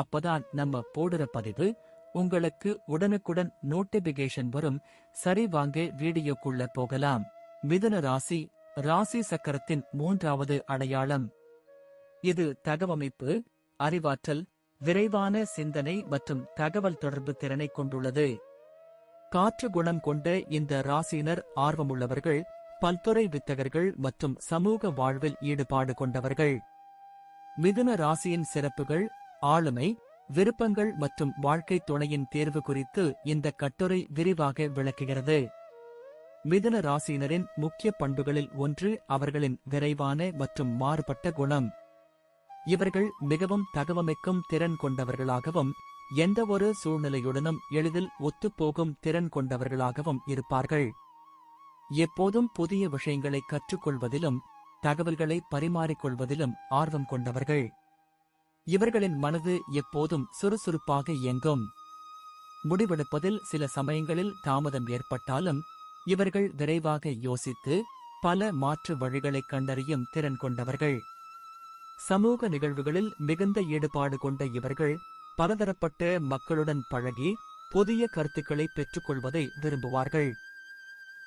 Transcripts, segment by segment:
அப்பதான் நம்ம போடுற பதிவு உங்களுக்கு உடனுக்குடன் நோட்டிபிகேஷன் வரும். சரி வாங்க வீடியோக்குள்ள போகலாம். மிதுன ராசி ராசி சக்கரத்தின் மூன்றாவது அடையாளம். இது தகவமைப்பு அறிவாற்றல் விரைவான சிந்தனை மற்றும் தகவல் தொடர்பு திறனை கொண்டுள்ளது. காற்று குணம் கொண்ட இந்த ராசியினர் ஆர்வமுள்ளவர்கள் பல்துறை வித்தகர்கள் மற்றும் சமூக வாழ்வில் ஈடுபாடு கொண்டவர்கள். மிதுன ராசியின் சிறப்புகள் ஆளுமை விருப்பங்கள் மற்றும் வாழ்க்கை துணையின் தேர்வு குறித்து இந்த கட்டுரை விரிவாக விளக்குகிறது. மிதுன ராசியினரின் முக்கிய பண்புகளில் ஒன்று அவர்களின் விரைவான மற்றும் மாறுபட்ட குணம். இவர்கள் மிகவும் தகவமைக்கும் திறன் கொண்டவர்களாகவும் எந்தவொரு சூழ்நிலையுடனும் எளிதில் ஒத்துப்போகும் திறன் கொண்டவர்களாகவும் இருப்பார்கள். எப்போதும் புதிய விஷயங்களை கற்றுக்கொள்வதிலும் தகவல்களை பரிமாறிக்கொள்வதிலும் ஆர்வம் கொண்டவர்கள். இவர்களின் மனது எப்போதும் சுறுசுறுப்பாக இயங்கும். முடிவெடுப்பதில் சில சமயங்களில் தாமதம் ஏற்பட்டாலும் இவர்கள் விரைவாக யோசித்து பல மாற்று வழிகளை கண்டறியும் திறன் கொண்டவர்கள். சமூக நிகழ்வுகளில் மிகுந்த ஈடுபாடு கொண்ட இவர்கள் பலதரப்பட்ட மக்களுடன் பழகி புதிய கருத்துக்களை பெற்றுக்கொள்வதை விரும்புவார்கள்.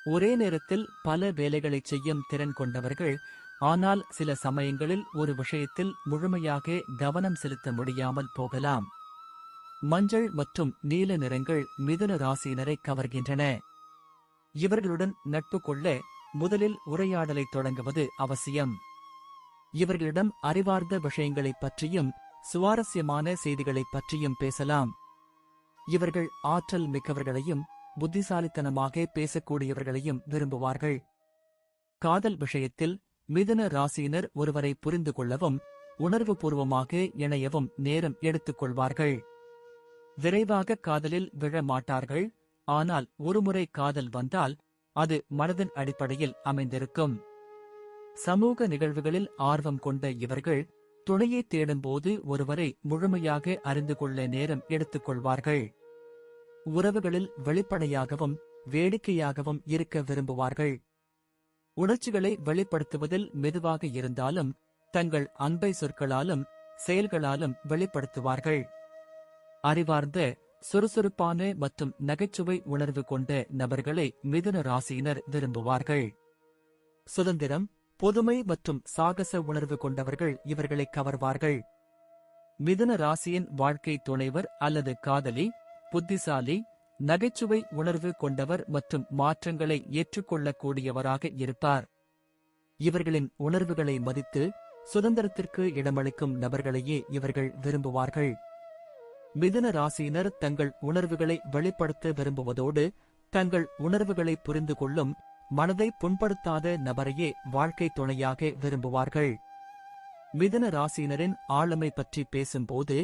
ஒரே நேரத்தில் பல வேலைகளை செய்யும் திறன் கொண்டவர்கள் ஆனால் சில சமயங்களில் ஒரு விஷயத்தில் முழுமையாக கவனம் செலுத்த முடியாமல் போகலாம். மஞ்சள் மற்றும் நீல நிறங்கள் மிதுன ராசியினரை கவர்கின்றன. இவர்களுடன் நட்பு கொள்ள முதலில் உரையாடலை தொடங்குவது அவசியம். இவர்களிடம் அறிவார்ந்த விஷயங்களைப் பற்றியும் சுவாரஸ்யமான செய்திகளைப் பற்றியும் பேசலாம். இவர்கள் ஆற்றல் மிக்கவர்களையும் புத்திசாலித்தனமாக பேசக்கூடியவர்களையும் விரும்புவார்கள். காதல் விஷயத்தில் மிதுன ராசியினர் ஒருவரை புரிந்து கொள்ளவும் உணர்வுபூர்வமாக இணையவும் நேரம் எடுத்துக் கொள்வார்கள் விரைவாக காதலில் விழ மாட்டார்கள். ஆனால் ஒருமுறை காதல் வந்தால் அது மனதின் அடிப்படையில் அமைந்திருக்கும். சமூக நிகழ்வுகளில் ஆர்வம் கொண்ட இவர்கள் துணையை தேடும்போது ஒருவரை முழுமையாக அறிந்து கொள்ள நேரம் எடுத்துக் கொள்வார்கள் உறவுகளில் வெளிப்படையாகவும் வேடிக்கையாகவும் இருக்க விரும்புவார்கள். உணர்ச்சிகளை வெளிப்படுத்துவதில் மெதுவாக இருந்தாலும் தங்கள் அன்பை சொற்களாலும் செயல்களாலும் வெளிப்படுத்துவார்கள். அறிவார்ந்த சுறுசுறுப்பான மற்றும் நகைச்சுவை உணர்வு கொண்ட நபர்களை மிதுன ராசியினர் விரும்புவார்கள். சுதந்திரம் பொதுமை மற்றும் சாகச உணர்வு கொண்டவர்கள் இவர்களை கவர்வார்கள். மிதுன ராசியின் வாழ்க்கை துணைவர் அல்லது காதலி புத்திசாலி நகைச்சுவை உணர்வு கொண்டவர் மற்றும் மாற்றங்களை ஏற்றுக்கொள்ளக்கூடியவராக இருப்பார். இவர்களின் உணர்வுகளை மதித்து சுதந்திரத்திற்கு இடமளிக்கும் நபர்களையே இவர்கள் விரும்புவார்கள். மிதுன ராசியினர் தங்கள் உணர்வுகளை வெளிப்படுத்த விரும்புவதோடு தங்கள் உணர்வுகளை புரிந்து கொள்ளும் மனதை புண்படுத்தாத நபரையே வாழ்க்கை துணையாக விரும்புவார்கள். மிதுன ராசியினரின் ஆளுமை பற்றி பேசும்போது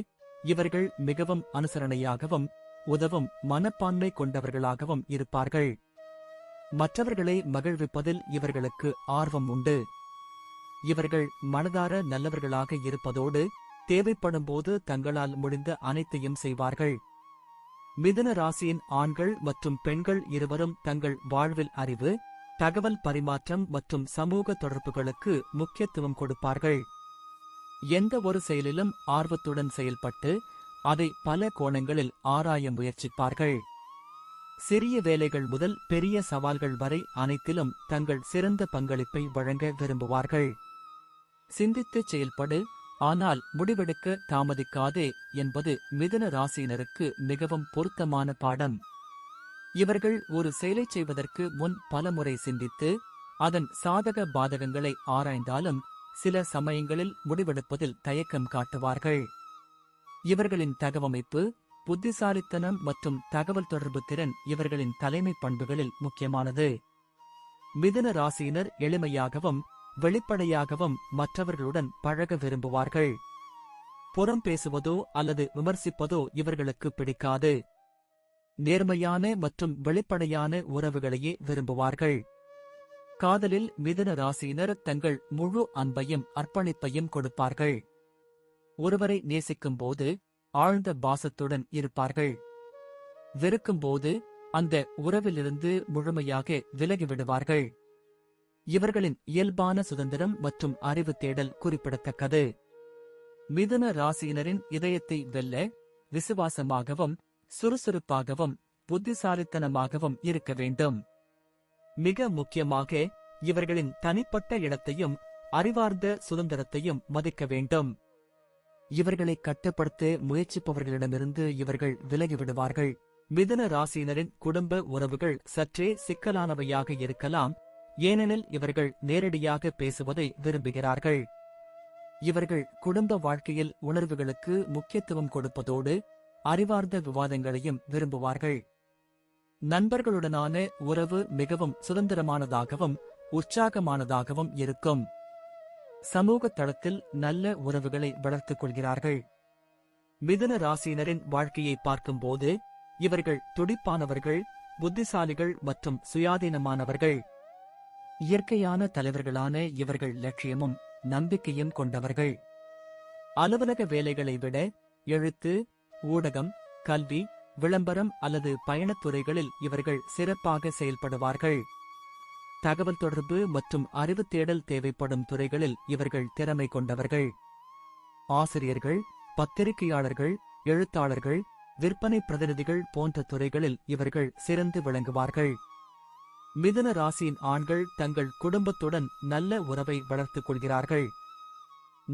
இவர்கள் மிகவும் அனுசரணையாகவும் உதவும் மனப்பான்மை கொண்டவர்களாகவும் இருப்பார்கள். மற்றவர்களை மகிழ்விப்பதில் இவர்களுக்கு ஆர்வம் உண்டு. இவர்கள் மனதார நல்லவர்களாக இருப்பதோடு தேவைப்படும்போது தங்களால் முடிந்த அனைத்தையும் செய்வார்கள். மிதுன ராசியின் ஆண்கள் மற்றும் பெண்கள் இருவரும் தங்கள் வாழ்வில் அறிவு தகவல் பரிமாற்றம் மற்றும் சமூக தொடர்புகளுக்கு முக்கியத்துவம் கொடுப்பார்கள். எந்த ஒரு செயலிலும் ஆர்வத்துடன் செயல்பட்டு அதை பல கோணங்களில் ஆராய முயற்சிப்பார்கள். சிறிய வேலைகள் முதல் பெரிய சவால்கள் வரை அனைத்திலும் தங்கள் சிறந்த பங்களிப்பை வழங்க விரும்புவார்கள். சிந்தித்து செயல்படு ஆனால் முடிவெடுக்க தாமதிக்காதே என்பது மிதுன ராசியினருக்கு மிகவும் பொருத்தமான பாடம். இவர்கள் ஒரு செயலைச் செய்வதற்கு முன் பலமுறை சிந்தித்து அதன் சாதக பாதகங்களை ஆராய்ந்தாலும் சில சமயங்களில் முடிவெடுப்பதில் தயக்கம் காட்டுவார்கள். இவர்களின் தகவமைப்பு புத்திசாலித்தனம் மற்றும் தகவல் தொடர்பு திறன் இவர்களின் தலைமை பண்புகளில் முக்கியமானது. மிதுன ராசியினர் எளிமையாகவும் வெளிப்படையாகவும் மற்றவர்களுடன் பழக விரும்புவார்கள். புறம் பேசுவதோ அல்லது விமர்சிப்பதோ இவர்களுக்கு பிடிக்காது. நேர்மையான மற்றும் வெளிப்படையான உறவுகளையே விரும்புவார்கள். காதலில் மிதுன ராசியினர் தங்கள் முழு அன்பையும் அர்ப்பணிப்பையும் கொடுப்பார்கள். ஒருவரை நேசிக்கும் போது ஆழ்ந்த பாசத்துடன் இருப்பார்கள். வெறுக்கும்போது அந்த உறவிலிருந்து முழுமையாக விலகிவிடுவார்கள். இவர்களின் இயல்பான சுதந்திரம் மற்றும் அறிவு தேடல் குறிப்பிடத்தக்கது. மிதுன ராசியினரின் இதயத்தை வெல்ல விசுவாசமாகவும் சுறுசுறுப்பாகவும் புத்திசாலித்தனமாகவும் இருக்க வேண்டும். மிக முக்கியமாக இவர்களின் தனிப்பட்ட இடத்தையும் அறிவார்ந்த சுதந்திரத்தையும் மதிக்க வேண்டும். இவர்களை கட்டுப்படுத்த முயற்சிப்பவர்களிடமிருந்து இவர்கள் விலகிவிடுவார்கள் மிதுன ராசியினரின் குடும்ப உறவுகள் சற்றே சிக்கலானவையாக இருக்கலாம். ஏனெனில் இவர்கள் நேரடியாக பேசுவதை விரும்புகிறார்கள். இவர்கள் குடும்ப வாழ்க்கையில் உணர்வுகளுக்கு முக்கியத்துவம் கொடுப்பதோடு அறிவார்ந்த விவாதங்களையும் விரும்புவார்கள். நண்பர்களுடனான உறவு மிகவும் சுதந்திரமானதாகவும் உற்சாகமானதாகவும் இருக்கும். சமூக தளத்தில் நல்ல உறவுகளை வளர்த்துக் கொள்கிறார்கள். மிதுன ராசியினரின் வாழ்க்கையை பார்க்கும்போது இவர்கள் துடிப்பானவர்கள் புத்திசாலிகள் மற்றும் சுயாதீனமானவர்கள். இயற்கையான தலைவர்களான இவர்கள் லட்சியமும் நம்பிக்கையும் கொண்டவர்கள். அலுவலக வேலைகளை விட எழுத்து ஊடகம் கல்வி விளம்பரம் அல்லது பயணத்துறைகளில் இவர்கள் சிறப்பாக செயல்படுவார்கள். தகவல் தொடர்பு மற்றும் அறிவு தேடல் தேவைப்படும் துறைகளில் இவர்கள் திறமை கொண்டவர்கள். ஆசிரியர்கள் பத்திரிகையாளர்கள் எழுத்தாளர்கள் விற்பனை பிரதிநிதிகள் போன்ற துறைகளில் இவர்கள் சிறந்து விளங்குவார்கள். மிதுன ராசியின் ஆண்கள் தங்கள் குடும்பத்துடன் நல்ல உறவை வளர்த்துக் கொள்கிறார்கள்.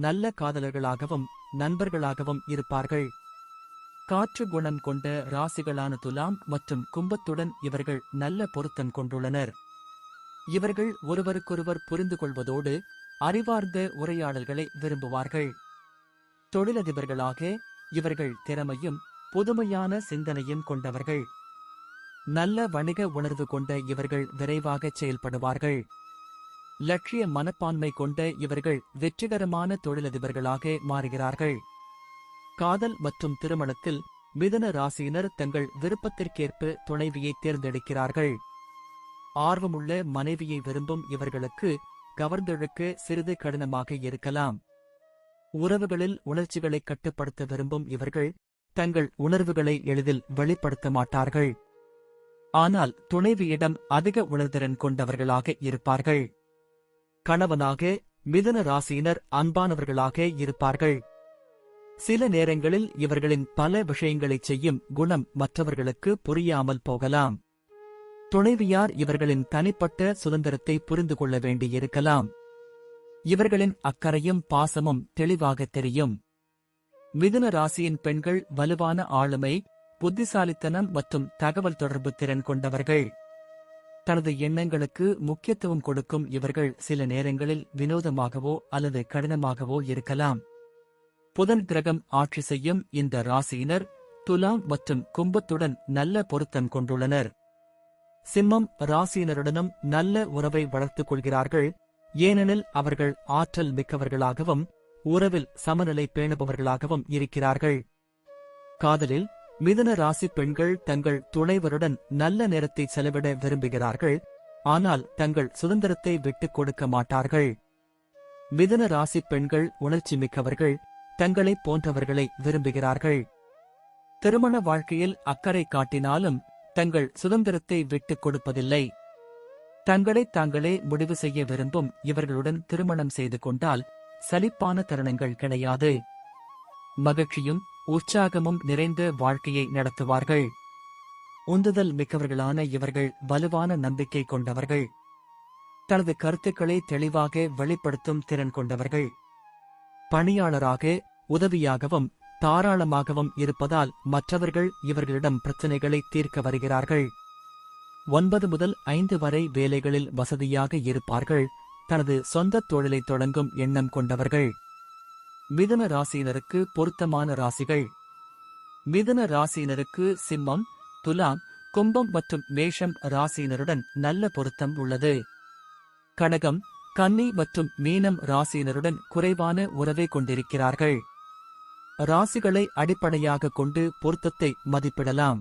நல்ல காதலர்களாகவும் நண்பர்களாகவும் இருப்பார்கள். காற்று குணம் கொண்ட ராசிகளான துலாம் மற்றும் கும்பத்துடன் இவர்கள் நல்ல பொருத்தம் கொண்டுள்ளனர். இவர்கள் ஒருவருக்கொருவர் புரிந்து கொள்வதோடு அறிவார்ந்த உரையாடல்களை விரும்புவார்கள். தொழிலதிபர்களாக இவர்கள் திறமையும் புதுமையான சிந்தனையும் கொண்டவர்கள். நல்ல வணிக உணர்வு கொண்ட இவர்கள் விரைவாக செயல்படுவார்கள். லட்சிய மனப்பான்மை கொண்ட இவர்கள் வெற்றிகரமான தொழிலதிபர்களாக மாறுகிறார்கள். காதல் மற்றும் திருமணத்தில் மிதன ராசியினர் தங்கள் விருப்பத்திற்கேற்ப துணைவியை தேர்ந்தெடுக்கிறார்கள். ஆர்வமுள்ள மனைவியை விரும்பும் இவர்களுக்கு கவர்ந்தெழுக்க சிறிது கடினமாக இருக்கலாம். உறவுகளில் உணர்ச்சிகளை கட்டுப்படுத்த விரும்பும் இவர்கள் தங்கள் உணர்வுகளை எளிதில் வெளிப்படுத்த மாட்டார்கள். ஆனால் துணைவியிடம் அதிக உணர்திறன் கொண்டவர்களாக இருப்பார்கள். கணவனாக மிதுன ராசியினர் அன்பானவர்களாக இருப்பார்கள். சில நேரங்களில் இவர்களின் பல விஷயங்களைச் செய்யும் குணம் மற்றவர்களுக்கு புரியாமல் போகலாம். துணைவியார் இவர்களின் தனிப்பட்ட சுதந்திரத்தை புரிந்து கொள்ள வேண்டியிருக்கலாம். இவர்களின் அக்கறையும் பாசமும் தெளிவாக தெரியும். மிதுன ராசியின் பெண்கள் வலுவான ஆளுமை புத்திசாலித்தனம் மற்றும் தகவல் தொடர்பு திறன் கொண்டவர்கள். தனது எண்ணங்களுக்கு முக்கியத்துவம் கொடுக்கும் இவர்கள் சில நேரங்களில் வினோதமாகவோ அல்லது கடினமாகவோ இருக்கலாம். புதன் கிரகம் ஆட்சி செய்யும் இந்த ராசியினர் துலாம் மற்றும் கும்பத்துடன் நல்ல பொருத்தம் கொண்டுள்ளனர். சிம்மம் ராசியினருடனும் நல்ல உறவை வளர்த்துக் கொள்கிறார்கள். ஏனெனில் அவர்கள் ஆற்றல் மிக்கவர்களாகவும் உறவில் சமநிலை பேணுபவர்களாகவும் இருக்கிறார்கள். காதலில் மிதன ராசி பெண்கள் தங்கள் துணைவருடன் நல்ல நேரத்தை செலவிட விரும்புகிறார்கள். ஆனால் தங்கள் சுதந்திரத்தை விட்டுக் கொடுக்க மாட்டார்கள். மிதுன ராசி பெண்கள் உணர்ச்சி மிக்கவர்கள் தங்களை போன்றவர்களை விரும்புகிறார்கள். திருமண வாழ்க்கையில் அக்கறை காட்டினாலும் தங்கள் சுதந்திரத்தை விட்டுக் கொடுப்பதில்லை. தங்களை தாங்களே முடிவு செய்ய விரும்பும் இவர்களுடன் திருமணம் செய்து கொண்டால் சலிப்பான தருணங்கள் கிடையாது. மகிழ்ச்சியும் உற்சாகமும் நிறைந்த வாழ்க்கையை நடத்துவார்கள். உந்துதல் மிக்கவர்களான இவர்கள் வலுவான நம்பிக்கை கொண்டவர்கள். தனது கருத்துக்களை தெளிவாக வெளிப்படுத்தும் திறன் கொண்டவர்கள். பணியாளராக உதவியாகவும் தாராளமாகவும் இருப்பதால் மற்றவர்கள் இவர்களிடம் பிரச்சினைகளை தீர்க்க வருகிறார்கள். ஒன்பது முதல் ஐந்து வரை வேலைகளில் வசதியாக இருப்பார்கள். தனது சொந்த தொழிலை தொடங்கும் எண்ணம் கொண்டவர்கள். மிதுன ராசியினருக்கு பொருத்தமான ராசிகள். மிதுன ராசியினருக்கு சிம்மம் துலாம் கும்பம் மற்றும் மேஷம் ராசியினருடன் நல்ல பொருத்தம் உள்ளது. கடகம் கன்னி மற்றும் மீனம் ராசியினருடன் குறைவான உறவை கொண்டிருக்கிறார்கள். ராசிகளை அடிப்படையாக கொண்டு பொருத்தத்தை மதிப்பிடலாம்.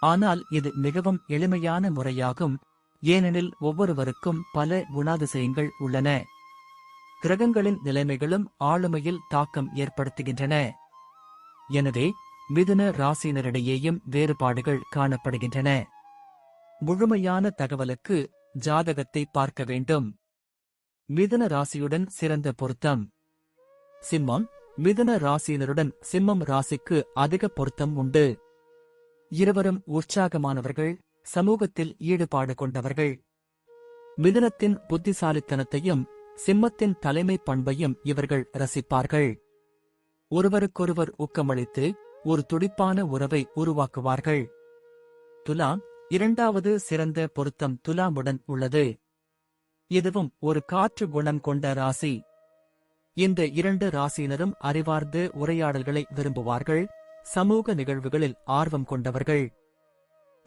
ஆனால் இது மிகவும் எளிமையான முறையாகும். ஏனெனில் ஒவ்வொருவருக்கும் பல குணாதிசயங்கள் உள்ளன. கிரகங்களின் நிலைமைகளும் ஆளுமையில் தாக்கம் ஏற்படுத்துகின்றன. எனவே மிதுன ராசியினரிடையேயும் வேறுபாடுகள் காணப்படுகின்றன. முழுமையான தகவலுக்கு ஜாதகத்தை பார்க்க வேண்டும். மிதுன ராசியுடன் சிறந்த பொருத்தம். சிம்மம் மிதுன ராசியினருடன் சிம்மம் ராசிக்கு அதிக பொருத்தம் உண்டு. இருவரும் உற்சாகமானவர்கள் சமூகத்தில் ஈடுபாடு கொண்டவர்கள். மிதனத்தின் புத்திசாலித்தனத்தையும் சிம்மத்தின் தலைமை பண்பையும் இவர்கள் ரசிப்பார்கள். ஒருவருக்கொருவர் ஊக்கமளித்து ஒரு துடிப்பான உறவை உருவாக்குவார்கள். துலாம் இரண்டாவது சிறந்த பொருத்தம் துலாமுடன் உள்ளது. இதுவும் ஒரு காற்று குணம் கொண்ட ராசி. இந்த இரண்டு ராசியினரும் அறிவார்ந்த உரையாடல்களை விரும்புவார்கள். சமூக நிகழ்வுகளில் ஆர்வம் கொண்டவர்கள்.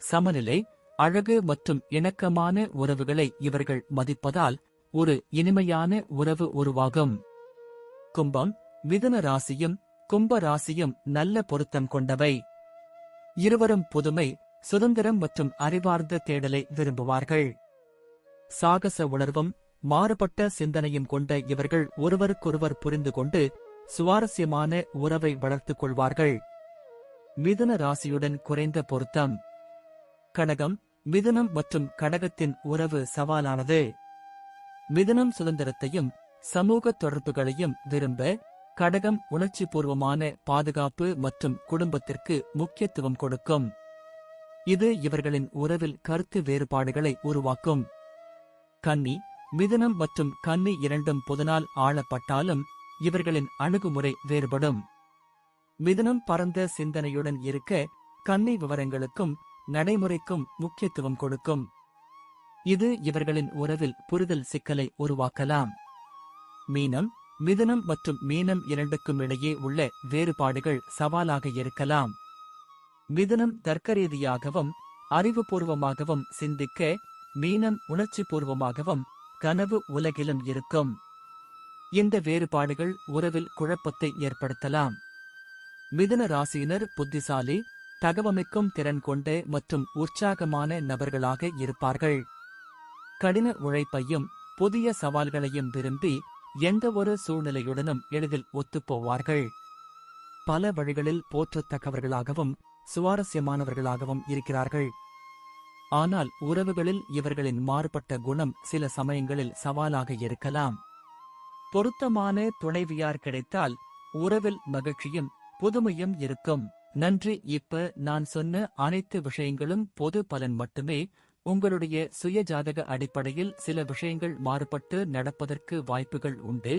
சமநிலை அழகு மற்றும் இணக்கமான உறவுகளை இவர்கள் மதிப்பதால் ஒரு இனிமையான உறவு உருவாகும். கும்பம் மிதுன ராசியும் கும்ப ராசியும் நல்ல பொருத்தம் கொண்டவை. இருவரும் புதுமை சுதந்திரம் மற்றும் அறிவார்ந்த தேடலை விரும்புவார்கள். சாகச உணர்வும் மாறுபட்ட சிந்தனையும் கொண்ட இவர்கள் ஒருவருக்கொருவர் புரிந்து கொண்டு சுவாரஸ்யமான உறவை வளர்த்துக் கொள்வார்கள். மிதுன ராசியுடன் குறைந்த பொருத்தம். கடகம் மிதுனம் மற்றும் கடகத்தின் உறவு சவாலானது. மிதுனம் சுதந்திரத்தையும் சமூக தொடர்புகளையும் விரும்ப கடகம் உணர்ச்சிபூர்வமான பாதுகாப்பு மற்றும் குடும்பத்திற்கு முக்கியத்துவம் கொடுக்கும். இது இவர்களின் உறவில் கருத்து வேறுபாடுகளை உருவாக்கும். கன்னி மிதனம் மற்றும் கன்னி இரண்டும் புதனால் ஆளப்பட்டாலும் இவர்களின் அணுகுமுறை வேறுபடும். மிதனம் பரந்த சிந்தனையுடன் இருக்க கன்னி விவரங்களுக்கும் நடைமுறைக்கும் முக்கியத்துவம் கொடுக்கும். இது இவர்களின் உறவில் புரிதல் சிக்கலை உருவாக்கலாம். மீனம் மிதனம் மற்றும் மீனம் இரண்டுக்கும் இடையே உள்ள வேறுபாடுகள் சவாலாக இருக்கலாம். மிதுனம் தர்க்கரீதியாகவும் அறிவுபூர்வமாகவும் சிந்திக்க மீனம் உணர்ச்சிபூர்வமாகவும் கனவு உலகிலும் இருக்கும். இந்த வேறுபாடுகள் உறவில் குழப்பத்தை ஏற்படுத்தலாம். மிதுன ராசியினர் புத்திசாலி தகவமைக்கும் திறன் கொண்ட மற்றும் உற்சாகமான நபர்களாக இருப்பார்கள். கடின உழைப்பையும் புதிய சவால்களையும் விரும்பி எந்த ஒரு சூழ்நிலையுடனும் எளிதில் ஒத்துப்போவார்கள் பல வழிகளில் போற்றத்தக்கவர்களாகவும் சுவாரஸ்யமானவர்களாகவும் இருக்கிறார்கள். ஆனால் உறவுகளில் இவர்களின் மாறுபட்ட குணம் சில சமயங்களில் சவாலாக இருக்கலாம். பொருத்தமான துணைவியார் கிடைத்தால் உறவில் மகிழ்ச்சியும் புதுமையும் இருக்கும். நன்றி இப்ப நான் சொன்ன அனைத்து விஷயங்களும் பொது பலன் மட்டுமே. உங்களுடைய சுய ஜாதக அடிப்படையில் சில விஷயங்கள் மாறுபட்டு நடப்பதற்கு வாய்ப்புகள் உண்டு.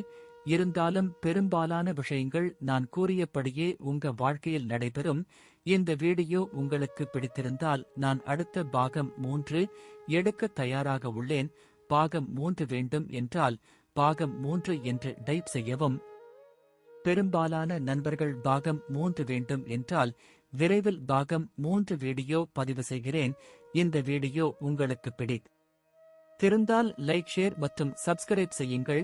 இருந்தாலும் பெரும்பாலான விஷயங்கள் நான் கூறியபடியே உங்க வாழ்க்கையில் நடைபெறும். இந்த வீடியோ உங்களுக்கு பிடித்திருந்தால் நான் அடுத்த பாகம் மூன்று எடுக்க தயாராக உள்ளேன். பாகம் மூன்று வேண்டும் என்றால் பாகம் மூன்று என்று டைப் செய்யவும். பெரும்பாலான நண்பர்கள் பாகம் மூன்று வேண்டும் என்றால் விரைவில் பாகம் மூன்று வீடியோ பதிவு செய்கிறேன். இந்த வீடியோ உங்களுக்கு பிடி திருந்தால் லைக் ஷேர் மற்றும் சப்ஸ்கிரைப் செய்யுங்கள்.